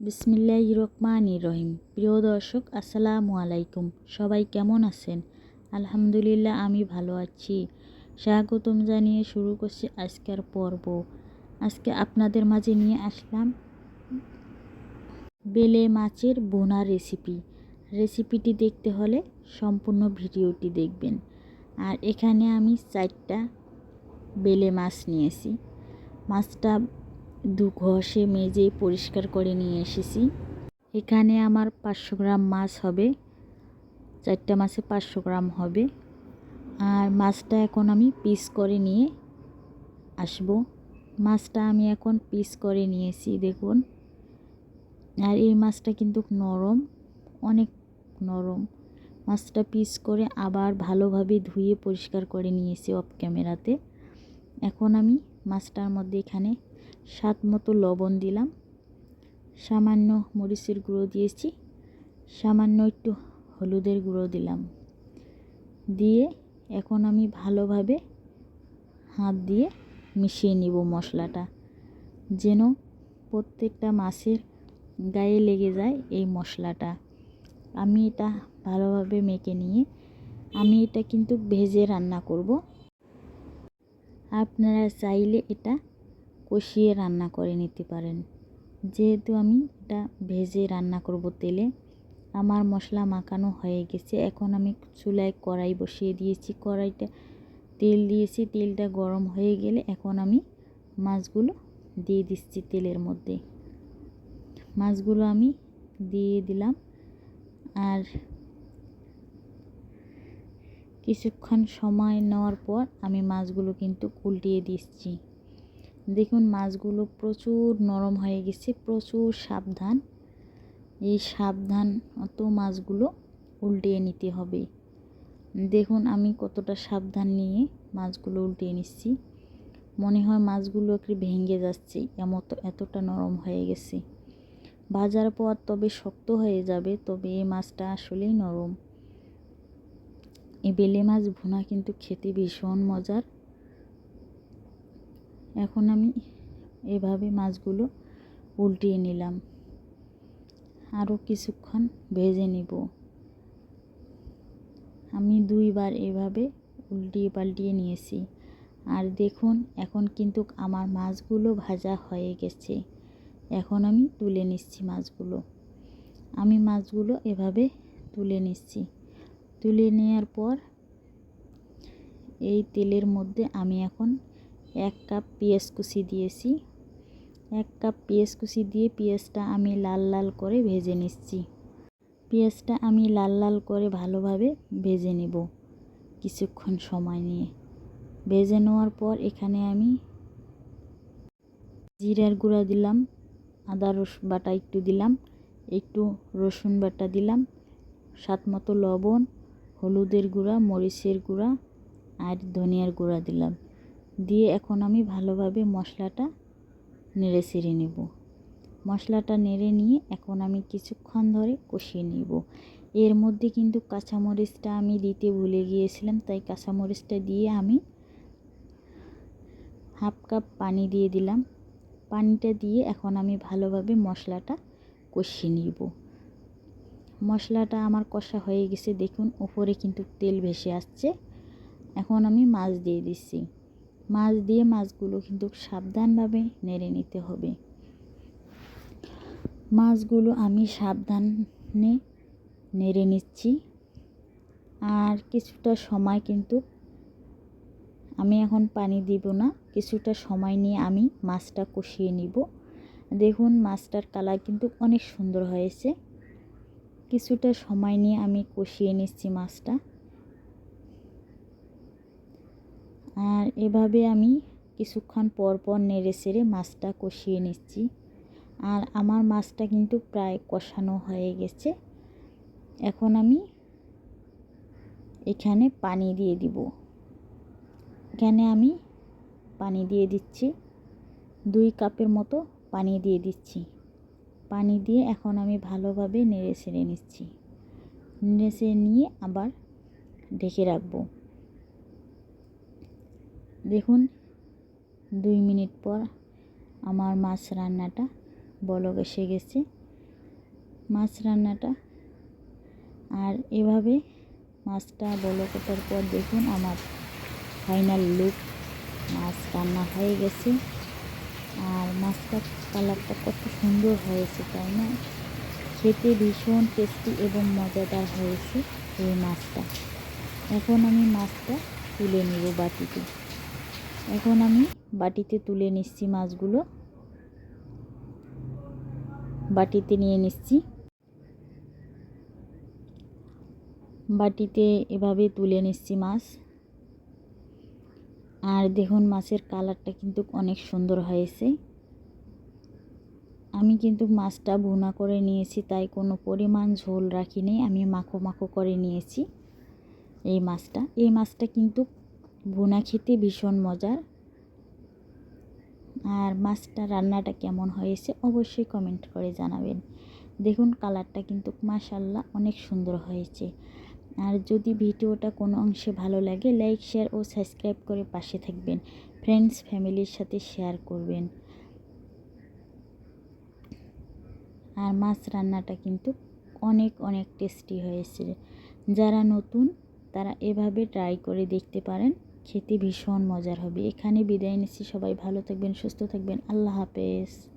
বিসমিল্লাহ রহমান রহিম প্রিয় দর্শক, আসসালামু আলাইকুম। সবাই কেমন আছেন? আলহামদুলিল্লাহ, আমি ভালো আছি। স্বাগতম জানিয়ে শুরু করছি আজকের পর্ব। আজকে আপনাদের মাঝে নিয়ে আসলাম বেলে মাছের বোনা রেসিপি। রেসিপিটি দেখতে হলে সম্পূর্ণ ভিডিওটি দেখবেন। আর এখানে আমি চারটা বেলে মাছ নিয়েছি। মাছটা দু ঘষে মেজে পরিষ্কার করে নিয়ে এসেছি। এখানে আমার পাঁচশো গ্রাম মাছ হবে, চারটা মাছে পাঁচশো গ্রাম হবে। আর মাছটা এখন আমি পিস করে নিয়ে আসব। মাছটা আমি এখন পিস করে নিয়েছি, দেখুন। আর এই মাছটা কিন্তু নরম, অনেক নরম। মাছটা পিস করে আবার ভালোভাবে ধুয়ে পরিষ্কার করে নিয়েছি অফ ক্যামেরাতে এখন আমি মাছটার মধ্যে এখানে স্বাদ মতো লবণ দিলাম। সামান্য মরিচের গুঁড়ো দিয়েছি। সামান্য একটু হলুদের গুঁড়ো দিলাম। দিয়ে এখন আমি ভালোভাবে হাত দিয়ে মিশিয়ে নিব মশলাটা। যেন প্রত্যেকটা মাছের গায়ে লেগে যায় এই মশলাটা। আমি এটা ভালোভাবে মেখে নিয়ে আমি এটা কিন্তু ভেজে রান্না করব। আপনারা চাইলে এটা কষিয়ে রান্না করে নিতে পারেন। যেহেতু আমি এটা ভেজে রান্না করব তেলে, আমার মশলা মাখানো হয়ে গেছে। এখন আমি চুলায় কড়াই বসিয়ে দিয়েছি। কড়াইটা তেল দিয়েছি। তেলটা গরম হয়ে গেলে এখন আমি মাছগুলো দিয়ে দিচ্ছি তেলের মধ্যে। মাছগুলো আমি দিয়ে দিলাম। আর কিছুক্ষণ সময় নেওয়ার পর আমি মাছগুলো কিন্তু উল্টিয়ে দিচ্ছি। দেখুন, মাছগুলো প্রচুর নরম হয়ে গেছে, প্রচুর সাবধান। এই সাবধান অত মাছগুলো উল্টিয়ে নিতে হবে। দেখুন, আমি কতটা সাবধান নিয়ে মাছগুলো উল্টিয়ে নিচ্ছি। মনে হয় মাছগুলো একটু ভেঙে যাচ্ছে এমত এতটা নরম হয়ে গেছে। ভাজার পর তবে শক্ত হয়ে যাবে, তবে এই মাছটা আসলেই নরম। এই বেলে মাছ ভুনা কিন্তু খেতে ভীষণ মজার। এখন আমি এভাবে মাছগুলো উল্টিয়ে নিলাম। আরও কিছুক্ষণ ভেজে নিব। আমি দুইবার এভাবে উল্টিয়ে পাল্টিয়ে নিয়েছি। আর দেখুন, এখন কিন্তু আমার মাছগুলো ভাজা হয়ে গেছে। এখন আমি তুলে নিচ্ছি মাছগুলো। আমি মাছগুলো এভাবে তুলে নিচ্ছি। তুলে নেওয়ার পর এই তেলের মধ্যে আমি এখন এক কাপ পেঁয়াজ কুচি দিয়েছি। এক কাপ পেঁয়াজ কুচি দিয়ে পেঁয়াজটা আমি লাল লাল করে ভেজে নিচ্ছি। পেঁয়াজটা আমি লাল লাল করে ভালোভাবে ভেজে নেব কিছুক্ষণ সময় নিয়ে। ভেজে নেওয়ার পর এখানে আমি জিরার গুঁড়া দিলাম, আদা রসুন বাটা একটু দিলাম, একটু রসুন বাটা দিলাম, স্বাদ মতো লবণ, হলুদের গুঁড়া, মরিচের গুঁড়া আর ধনিয়ার গুঁড়া দিলাম। দিয়ে এখন আমি ভালোভাবে মশলাটা নেড়ে ছেড়ে নেব। মশলাটা নেড়ে নিয়ে এখন আমি কিছুক্ষণ ধরে কষিয়ে নেব। এর মধ্যে কিন্তু কাঁচামরিচটা আমি দিতে ভুলে গিয়েছিলাম, তাই কাঁচামরিচটা দিয়ে আমি হাফ কাপ পানি দিয়ে দিলাম। পানিটা দিয়ে এখন আমি ভালোভাবে মশলাটা কষিয়ে নিব। মশলাটা আমার কষা হয়ে গেছে, দেখুন উপরে কিন্তু তেল ভেসে আসছে। এখন আমি মাছ দিয়ে দিচ্ছি। মাছ দিয়ে মাছগুলো কিন্তু সাবধানভাবে নেড়ে নিতে হবে। মাছগুলো আমি সাবধানে নেড়ে নিচ্ছি। আর কিছুটা সময় কিন্তু আমি এখন পানি দিব না, কিছুটা সময় নিয়ে আমি মাছটা কষিয়ে নিব। দেখুন মাছটার কালার কিন্তু অনেক সুন্দর হয়েছে। কিছুটা সময় নিয়ে আমি কষিয়ে নিচ্ছি মাছটা। আর এভাবে আমি কিছুক্ষণ পর পর নেড়ে সেড়ে মাছটা কষিয়ে নিচ্ছি। আর আমার মাছটা কিন্তু প্রায় কষানো হয়ে গেছে। এখন আমি এখানে পানি দিয়ে দিব। এখানে আমি পানি দিয়ে দিচ্ছি। দুই কাপের মতো পানি দিয়ে দিচ্ছি। পানি দিয়ে এখন আমি ভালোভাবে নেড়ে ছেড়ে নিচ্ছি। নেড়ে ছেড়ে নিয়ে আবার ঢেকে রাখব। দেখুন, দুই মিনিট পর আমার মাছ রান্নাটা বলক এসে গেছে। মাছ রান্নাটা আর এভাবে মাছটা বলো করার পর দেখুন আমার ফাইনাল লুক। মাছ রান্না হয়ে গেছে। আর মাছটা কালারটা কত সুন্দর হয়েছে, তাই না? খেতে ভীষণ টেস্টি এবং মজাদার হয়েছে এই মাছটা। এখন আমি মাছটা তুলে নেব বাটিতে। এখন আমি বাটিতে তুলে নিচ্ছি মাছগুলো। বাটিতে নিয়ে নিচ্ছি। বাটিতে এভাবে তুলে নিচ্ছি মাছ। আর দেখুন মাছের কালারটা কিন্তু অনেক সুন্দর হয়েছে। আমি কিন্তু মাছটা ভুনা করে নিয়েছি, তাই কোনো পরিমাণ ঝোল রাখিনি। আমি মাখো মাখো করে নিয়েছি এই মাছটা। এই মাছটা কিন্তু ভুনা খেতে ভীষণ মজার। আর মাছটা রান্নাটা কেমন হয়েছে অবশ্যই কমেন্ট করে জানাবেন। দেখুন কালারটা কিন্তু মাশাল্লাহ অনেক সুন্দর হয়েছে। আর যদি ভিডিওটা কোনো অংশে ভালো লাগে লাইক শেয়ার ও সাবস্ক্রাইব করে পাশে থাকবেন। ফ্রেন্ডস ফ্যামিলির সাথে শেয়ার করবেন। আর মাছ রান্নাটা কিন্তু অনেক অনেক টেস্টি হয়েছে। যারা নতুন, তারা এভাবে ট্রাই করে দেখতে পারেন। খেতে ভীষণ মজার হবে। এখানে বিদায় নিচ্ছি। সবাই ভালো থাকবেন সুস্থ থাকবেন। আল্লাহ হাফেজ।